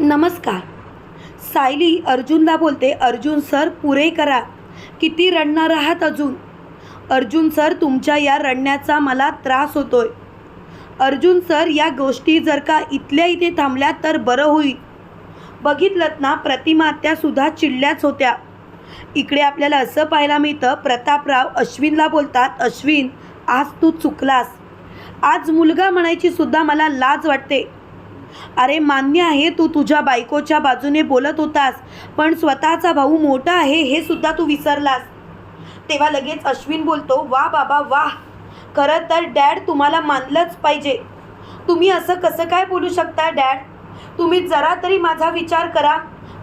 नमस्कार. सायली अर्जुनला बोलते अर्जुन सर पुरे करा. किती रडणार आहात अजून? अर्जुन सर तुमच्या या रडण्याचा मला त्रास होतोय. अर्जुन सर या गोष्टी जर का इथल्या इथे थांबल्या तर बरं होईल. बघितलं ना प्रतिमा त्यासुद्धा चिडल्याच होत्या. इकडे आपल्याला असं पाहायला मिळतं प्रतापराव अश्विनला बोलतात अश्विन आज तू चुकलास. आज मुलगा म्हणायची सुद्धा मला लाज वाटते. अरे मान्य आहे तू तुझ्या बायकोच्या बाजूने बोलत होतास पण स्वतःचा भाऊ मोठा आहे हे सुद्धा तू विसरलास. तेव्हा लगेच अश्विन बोलतो वा बाबा वा. खरं तर डॅड तुम्हाला मानलंच पाहिजे. तुम्ही असं कसं काय बोलू शकता डॅड? तुम्ही जरा तरी माझा विचार करा.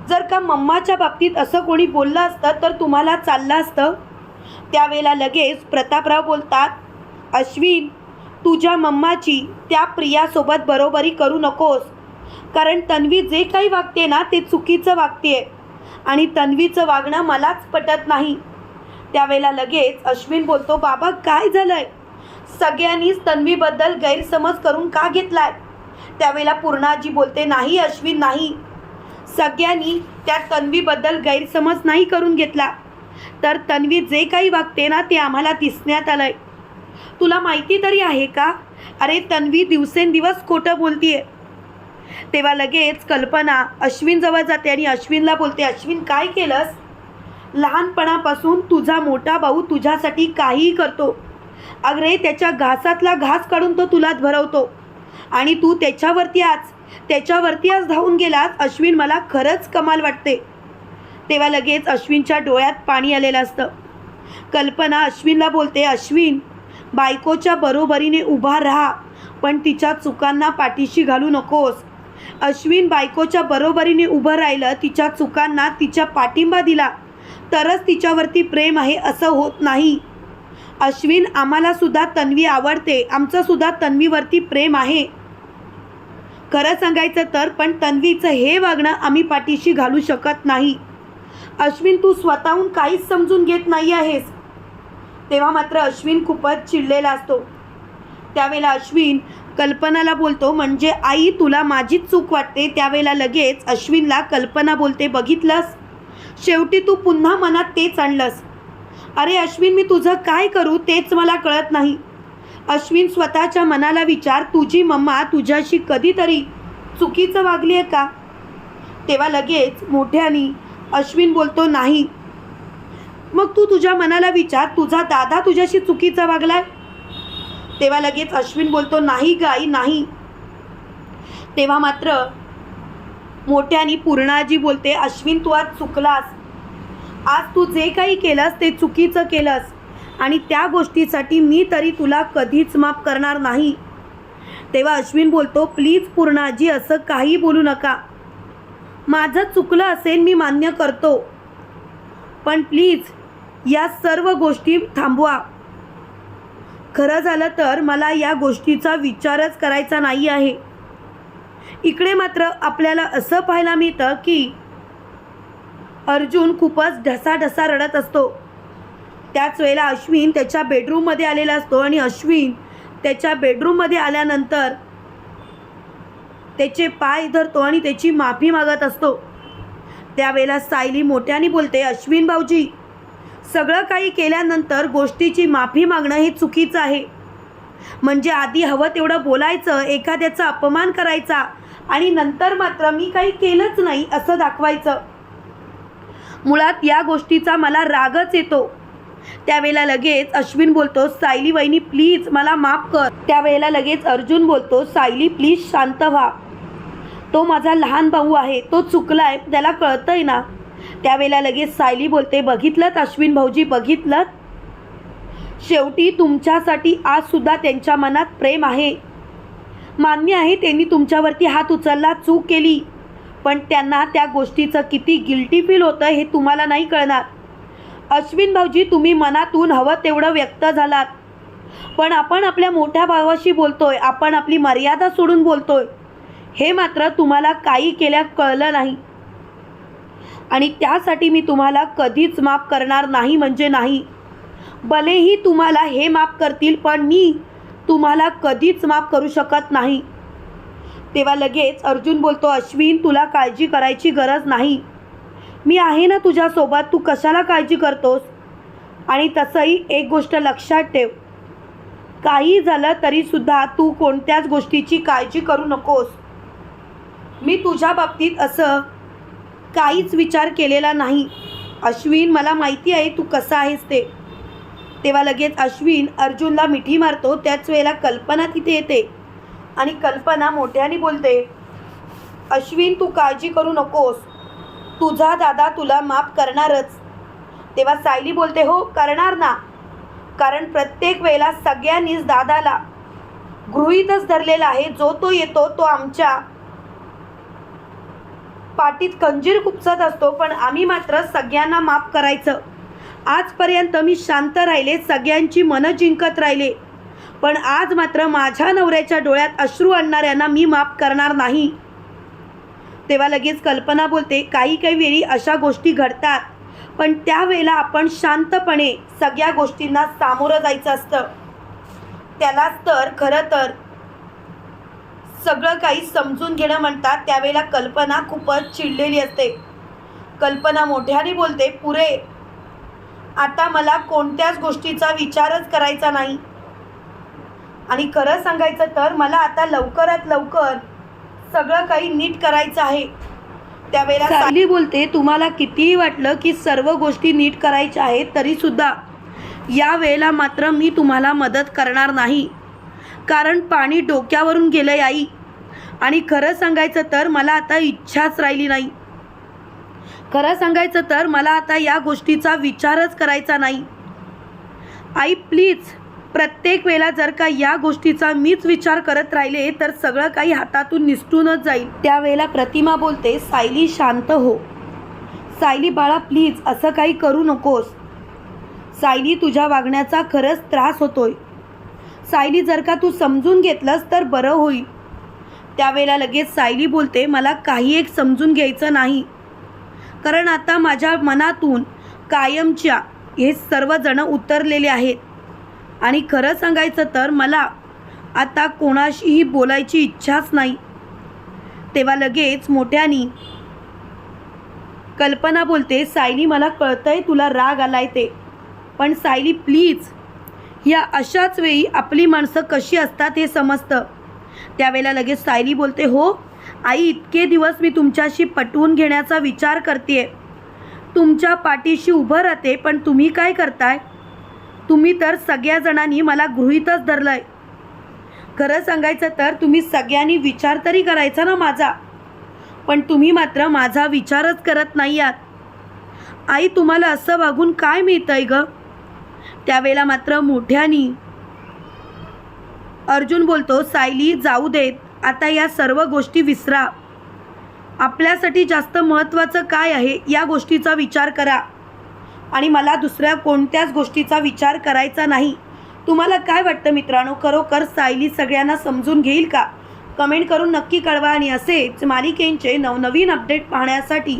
जर का मम्माच्या बाबतीत असं कोणी बोललं असतं तर तुम्हाला चाललं असतं. त्यावेळेला लगेच प्रतापराव बोलतात अश्विन तुझ्या मम्माची त्या प्रियासोबत बरोबरी करू नकोस. कारण तन्वी जे काही वागते ना ते चुकीचं वागते. आणि तन्वीचं वागणं मलाच पटत नाही. त्यावेळेला लगेच अश्विन बोलतो बाबा काय झालंय? सगळ्यांनीच तन्वीबद्दल गैरसमज करून का घेतलाय? त्यावेळेला पूर्णाजी बोलते नाही अश्विन नाही. सगळ्यांनी त्या तन्वीबद्दल गैरसमज नाही करून घेतला. तर तन्वी जे काही वागते ना ते आम्हाला दिसण्यात आलंय. तुला माहिती तरी आहे का? अरे तन्वी दिवसेंदिवस खोटं बोलतीये. तेव्हा लगेच कल्पना अश्विनजवळ जाते आणि अश्विनला बोलते अश्विन काय केलंस? लहानपणापासून तुझा मोठा भाऊ तुझ्यासाठी काहीही करतो. अगरे त्याच्या घासातला घास काढून तो तुला भरवतो आणि तू त्याच्यावरती आज त्याच्यावरती आज धावून गेलास अश्विन मला खरंच कमाल वाटते. तेव्हा लगेच अश्विनच्या डोळ्यात पाणी आलेलं असतं. कल्पना अश्विनला बोलते अश्विन बायकोच्या बरोबरीने उभा राहा पण तिच्या चुकांना पाठीशी घालू नकोस. अश्विन बायकोच्या बरोबरीने उभं राहिलं तिच्या चुकांना तिच्या पाठिंबा दिला. तरच तिच्यावरती प्रेम आहे असं होत नाही. अश्विन आम्हाला सुद्धा तन्वी आवडते. आमचं सुद्धा तन्वीवरती प्रेम आहे. खरं सांगायचं तर पण तन्वीचं हे वागणं आम्ही पाठीशी घालू शकत नाही. अश्विन तू स्वतःहून काहीच समजून घेत नाही आहेस. तेव्हा मात्र अश्विन खूपच चिडलेला असतो. त्यावेळेला अश्विन कल्पनाला बोलतो म्हणजे आई तुला माझीच चूक वाटते? त्यावेळेला लगेच अश्विनला कल्पना बोलते बघितलंस? शेवटी तू पुन्हा मनात तेच आणलंस. अरे अश्विन मी तुझं काय करू तेच मला कळत नाही. अश्विन स्वतःच्या मनाला विचार तुझी मम्मा तुझ्याशी कधीतरी चुकीचं वागली आहे का? तेव्हा लगेच मोठ्यानी अश्विन बोलतो नाही मग तू तुझ्या मनाला विचार तुझा दादा तुझ्याशी चुकीचा वागलाय? तेव्हा लगेच अश्विन बोलतो नाही गाई नाही. तेव्हा मात्र मोठ्यानी पूर्णाजी बोलते अश्विन तू आज चुकलास. आज तू जे काही केलंस ते चुकीचं केलंस. आणि त्या गोष्टीसाठी मी तरी तुला कधीच माफ करणार नाही. तेव्हा अश्विन बोलतो प्लीज पूर्णाजी असं काही बोलू नका. माझं चुकलं असेल मी मान्य करतो. पण प्लीज या सर्व गोष्टी थांबवा. खरं झालं तर मला या गोष्टीचा विचारच करायचा नाही आहे. इकडे मात्र आपल्याला असं पाहायला मिळतं की अर्जुन खूपच ढसाढसा रडत असतो. त्याच वेळेला अश्विन त्याच्या बेडरूममध्ये आलेला असतो आणि अश्विन त्याच्या बेडरूममध्ये आल्यानंतर त्याचे पाय धरतो आणि त्याची माफी मागत असतो. त्यावेळेला सायली मोठ्याने बोलते अश्विन भाऊजी सगळं काही केल्यानंतर गोष्टीची माफी मागणं हे चुकीचं आहे. म्हणजे आधी हवं तेवढं बोलायचं एखाद्याचा अपमान करायचा आणि नंतर मात्र मी काही केलंच नाही असं दाखवायचं. मुळात या गोष्टीचा मला रागच येतो. त्यावेळेला लगेच अश्विन बोलतो सायली वहिनी प्लीज मला माफ कर. त्यावेळेला लगेच अर्जुन बोलतो सायली प्लीज शांत व्हा. तो माझा लहान भाऊ आहे तो चुकलाय त्याला कळतंय ना. त्यावेळेला लगेच सायली बोलते बघितलं अश्विन भाऊजी? बघितलं? शेवटी तुमच्यासाठी आज सुद्धा त्यांच्या मनात प्रेम आहे. मान्य आहे त्यांनी तुमच्यावरती हात उचलला चूक केली. पण त्यांना त्या गोष्टीचं किती गिल्टी फील होतं हे तुम्हाला नाही कळणार. अश्विन भाऊजी तुम्ही मनातून हवं तेवढं व्यक्त झालात. पण आपण आपल्या मोठ्या भावाशी बोलतोय आपण आपली मर्यादा सोडून बोलतोय. हे मात्र तुम्हाला काही केल्या कळलं नाही. आणि त्यासाठी मी तुम्हाला कधीच माफ करणार नाही म्हणजे नाही. भलेही तुम्हाला हे माफ करतील पण मी तुम्हाला कधीच माफ करू शकत नाही. तेव्हा लगेच अर्जुन बोलतो अश्विन तुला काळजी करायची गरज नाही. मी आहे ना तुझ्यासोबत तू कशाला काळजी करतोस? आणि तसंही एक गोष्ट लक्षात ठेव. काही झालं तरीसुद्धा तू कोणत्याच गोष्टीची काळजी करू नकोस. मी तुझ्या बाबतीत असं काहीच विचार केलेला नाही. अश्विन मला माहिती आहे तू कसा आहेस ते. तेव्हा लगेच अश्विन अर्जुनला मिठी मारतो. त्याच वेळेला कल्पना तिथे येते आणि कल्पना मोठ्याने बोलते अश्विन तू काळजी करू नकोस. तुझा दादा तुला माफ करणारच. तेव्हा सायली बोलते हो करणार ना. कारण प्रत्येक वेळेला सगळ्यांनीच दादाला गृहीतच धरलेला आहे. जो तो येतो तो आमच्या पाटीत कंजीर खुपसत असतो पण आम्ही मात्र सगळ्यांना माफ करायचं. आजपर्यंत मी शांत राहिले सगळ्यांची मनं जिंकत राहिले. पण आज मात्र माझ्या नवऱ्याच्या डोळ्यात अश्रू आणणाऱ्यांना मी माफ करणार नाही. तेव्हा लगेच कल्पना बोलते काही काही वेळी अशा गोष्टी घडतात पण त्यावेळेला आपण शांतपणे सगळ्या गोष्टींना सामोरं जायचं असतं. त्यालाच तर खरं तर सगळं काही समजून घेणं म्हणतात त्यावेळेला कल्पना खूपच चिडलेली असते. कल्पना मोठ्याने बोलते पुरे आता मला कोणत्याच गोष्टीचा विचारच करायचा नाही. आणि खरं सांगायचं तर मला आता लवकरात लवकर सगळं काही नीट करायचं आहे. त्यावेळेला सायली बोलते तुम्हाला कितीही वाटलं की सर्व गोष्टी नीट करायच्या आहेत तरीसुद्धा या वेळेला मात्र मी तुम्हाला मदत करणार नाही. कारण पाणी डोक्यावरून गेलं आई. आणि खरं सांगायचं तर मला आता इच्छाच राहिली नाही. खरं सांगायचं तर मला आता या गोष्टीचा विचारच करायचा नाही. आई प्लीज प्रत्येक वेळेला जर का या गोष्टीचा मीच विचार करत राहिले तर सगळं काही हातातून निसटूनच जाईल. त्यावेळेला प्रतिमा बोलते सायली शांत हो. सायली बाळा प्लीज असं काही करू नकोस. सायली तुझ्या वागण्याचा खरंच त्रास होतोय. सायली जर का तू समजून घेतलंस तर बरं होईल. त्यावेळेला लगेच सायली बोलते मला काही एक समजून घ्यायचं नाही. कारण आता माझ्या मनातून कायमच्या हे सर्वजण उतरलेले आहेत. आणि खरं सांगायचं तर मला आता कोणाशीही बोलायची इच्छाच नाही. तेव्हा लगेच मोठ्यानी कल्पना बोलते सायली मला कळतंय तुला राग आलाय ते. पण सायली प्लीज या अशाच वेळी आपली माणसं कशी असतात हे समजतं. त्यावेळेला लगेच सायली बोलते हो आई इतके दिवस मी तुमच्याशी पटवून घेण्याचा विचार करते तुमच्या पाठीशी उभं राहते पण तुम्ही काय करताय? तुम्ही तर सगळ्या जणांनी मला गृहीतच धरलंय. खरं सांगायचं तर तुम्ही सगळ्यांनी विचार तरी करायचा ना माझा. पण तुम्ही मात्र माझा विचारच करत नाही आहात. आई तुम्हाला असं वागून काय मिळतंय गं? त्यावेळेला मात्र मोठ्यानी अर्जुन बोलतो सायली जाऊ देत. आता या सर्व गोष्टी विसरा. आपल्यासाठी जास्त महत्त्वाचं काय आहे या गोष्टीचा विचार करा. आणि मला दुसऱ्या कोणत्याच गोष्टीचा विचार करायचा नाही. तुम्हाला काय वाटतं मित्रांनो? खरोखर सायली सगळ्यांना समजून घेईल का? कमेंट करून नक्की कळवा आणि असेच मालिकेंचे नवनवीन अपडेट पाहण्यासाठी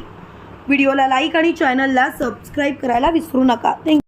व्हिडिओला लाईक आणि चॅनलला सबस्क्राईब करायला विसरू नका. थँक्यू